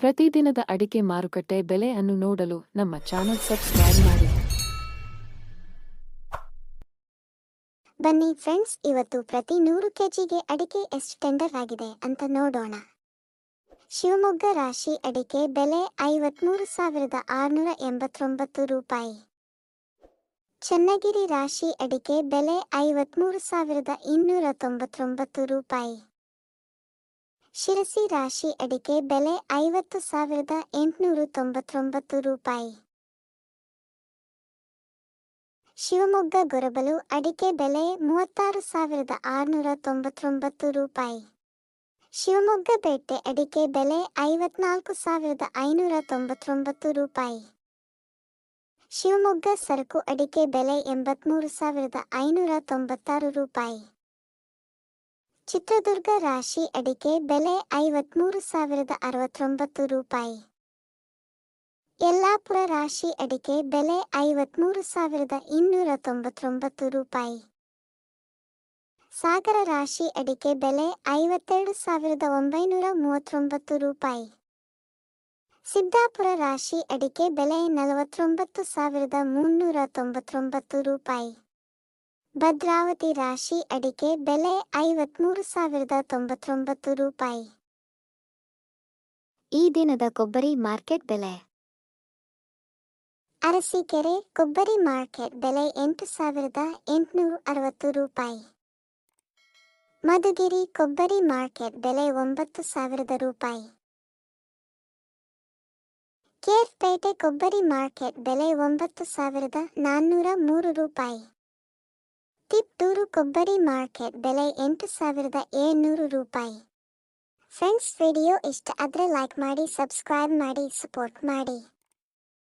ಪ್ರತಿದಿನದ ಅಡಿಕೆ ಮಾರುಕಟ್ಟೆ ಬೆಲೆ ಅನ್ನು ನೋಡಲು ನಮ್ಮ ಚಾನೆಲ್ ಸಬ್ಸ್ಕ್ರೈಬ್ ಮಾಡಿ. ಬನ್ನಿ ಫ್ರೆಂಡ್ಸ್, ಇವತ್ತು ಪ್ರತಿ ನೂರು ಕೆಜಿಗೆ ಅಡಿಕೆ ಎಷ್ಟು ಟೆಂಡರ್ ಆಗಿದೆ ಅಂತ ನೋಡೋಣ. ಶಿವಮೊಗ್ಗ ರಾಶಿ ಅಡಿಕೆ ಬೆಲೆ ಐವತ್ಮೂರು ಸಾವಿರದ ಆರುನೂರ ಎಂಬತ್ತೊಂಬತ್ತು ರೂಪಾಯಿ. ಚನ್ನಗಿರಿ ರಾಶಿ ಅಡಿಕೆ ಬೆಲೆ ಐವತ್ಮೂರು ಸಾವಿರದ ಇನ್ನೂರ ತೊಂಬತ್ತೊಂಬತ್ತು ರೂಪಾಯಿ. ಶಿರಸಿ ರಾಶಿ ಅಡಿಕೆ ಬೆಲೆ ಐವತ್ತು ಸಾವಿರದ ಎಂಟುನೂರ ತೊಂಬತ್ತೊಂಬತ್ತು ರೂಪಾಯಿ. ಶಿವಮೊಗ್ಗ ಗೊರಬಲು ಅಡಿಕೆ ಬೆಲೆ ಮೂವತ್ತಾರು ಸಾವಿರದ ಆರುನೂರ ತೊಂಬತ್ತೊಂಬತ್ತು ರೂಪಾಯಿ. ಶಿವಮೊಗ್ಗ ಪೇಟೆ ಅಡಿಕೆ ಬೆಲೆ ಐವತ್ನಾಲ್ಕು ಸಾವಿರದ ಐನೂರ ತೊಂಬತ್ತೊಂಬತ್ತು ರೂಪಾಯಿ. ಶಿವಮೊಗ್ಗ ಸರಕು ಅಡಿಕೆ ಬೆಲೆ ಎಂಬತ್ತ್ಮೂರು ಸಾವಿರದ ಐನೂರ ತೊಂಬತ್ತಾರು ರೂಪಾಯಿ. ಚಿತ್ರದುರ್ಗ ರಾಶಿ ಅಡಿಕೆ ಬೆಲೆ ಐವತ್ಮೂರು ಸಾವಿರದ ಅರವತ್ತೊಂಬತ್ತು ರೂಪಾಯಿ. ಯಲ್ಲಾಪುರ ರಾಶಿ ಅಡಿಕೆ ಬೆಲೆ ಐವತ್ಮೂರು ಸಾವಿರದ ಇನ್ನೂರ ತೊಂಬತ್ತೊಂಬತ್ತು ರೂಪಾಯಿ. ಸಾಗರ ರಾಶಿ ಅಡಿಕೆ ಬೆಲೆ ಐವತ್ತೆರಡು ಸಾವಿರದ ಒಂಬೈನೂರ ಮೂವತ್ತೊಂಬತ್ತು ರೂಪಾಯಿ. ಸಿದ್ದಾಪುರ ರಾಶಿ ಅಡಿಕೆ ಬೆಲೆ ನಲವತ್ತೊಂಬತ್ತು ಸಾವಿರದ ಮುನ್ನೂರ ತೊಂಬತ್ತೊಂಬತ್ತು ರೂಪಾಯಿ. ಭದ್ರಾವತಿ ರಾಶಿ ಅಡಿಕೆ ಬೆಲೆ ಐವತ್ಮೂರು ಸಾವಿರದ ತೊಂಬತ್ತೊಂಬತ್ತು ರೂಪಾಯಿ. ಈ ದಿನದ ಕೊಬ್ಬರಿ ಮಾರ್ಕೆಟ್ ಬೆಲೆ. ಅರಸೀಕೆರೆ ಕೊಬ್ಬರಿ ಮಾರ್ಕೆಟ್ ಬೆಲೆ ಎಂಟು ಸಾವಿರದ ಎಂಟುನೂರ ಅರವತ್ತು ರೂಪಾಯಿ. ಮಧುಗಿರಿ ಕೊಬ್ಬರಿ ಮಾರ್ಕೆಟ್ ಬೆಲೆ ಒಂಬತ್ತು ಸಾವಿರದ ರೂಪಾಯಿ. ಕೇರ್ಪೇಟೆ ಕೊಬ್ಬರಿ ಮಾರ್ಕೆಟ್ ಬೆಲೆ ಒಂಬತ್ತು ಸಾವಿರದ ನಾನ್ನೂರ ಮೂರು ರೂಪಾಯಿ. ತಿಪ್ಟೂರು ಕೊಬ್ಬರಿ ಮಾರ್ಕೆಟ್ ಬೆಲೆ ಎಂಟು ಸಾವಿರದ ಏಳ್ನೂರು ರೂಪಾಯಿ. ಫ್ರೆಂಡ್ಸ್, ವಿಡಿಯೋ ಇಷ್ಟ ಆದರೆ ಲೈಕ್ ಮಾಡಿ ಸಬ್ಸ್ಕ್ರೈಬ್ ಮಾಡಿ ಸಪೋರ್ಟ್ ಮಾಡಿ.